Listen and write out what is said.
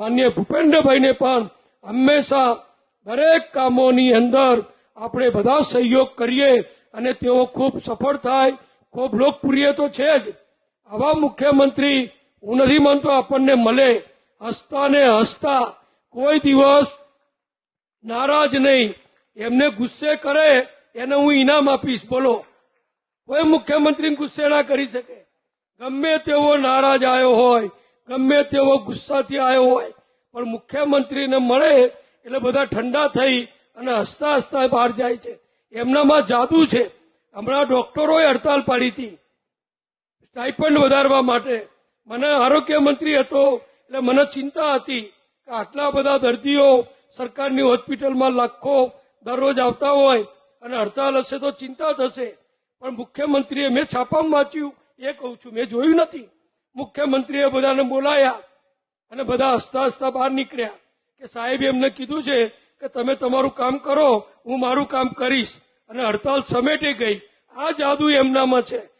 માન્ય ભૂપેન્દ્રભાઈને પણ હંમેશા દરેક કામોની અંદર આપણે બધા સહયોગ કરીએ અને તેઓ ખૂબ સફળ થાય, ખૂબ લોકપ્રિય તો છે જ. આવા મુખ્યમંત્રી હું નથી માનતો આપણને મળે. હસતા ને હસતા કોઈ દિવસ નારાજ નહીં. એમને ગુસ્સે કરે એને હું ઇનામ આપીશ, બોલો. કોઈ મુખ્યમંત્રી ગુસ્સે ના કરી શકે. ગમે તેવો નારાજ આવ્યો હોય ગમે તેવો ગુસ્સાથી આવ્યો હોય, પણ મુખ્યમંત્રીને મળે એટલે બધા ઠંડા થઈ અને હસતા હસતા બહાર જાય છે. એમનામાં જાદુ છે. હમણાં ડોક્ટરોએ હડતાલ પાડી હતી. સ્ટાઇપન્ડ વધારવા માટે. મને આરોગ્ય મંત્રી હતો, એટલે મને ચિંતા હતી કે આટલા બધા દર્દીઓ સરકારની હોસ્પિટલમાં લાખો દરરોજ આવતા હોય અને હડતાલ હશે તો ચિંતા થશે. પણ મુખ્યમંત્રીએ મેં છાપામાં વાંચ્યું, એ કહું છું, મેં જોયું નથી. મુખ્યમંત્રીએ બધાને બોલાયા અને બધા હસતા હસતા બહાર નીકળ્યા કે સાહેબ, એમને કીધું છે કે તમે તમારું કામ કરો, હું મારું કામ કરીશ. અને હડતાલ સમેટી ગઈ. આ જાદુ એમનામાં છે.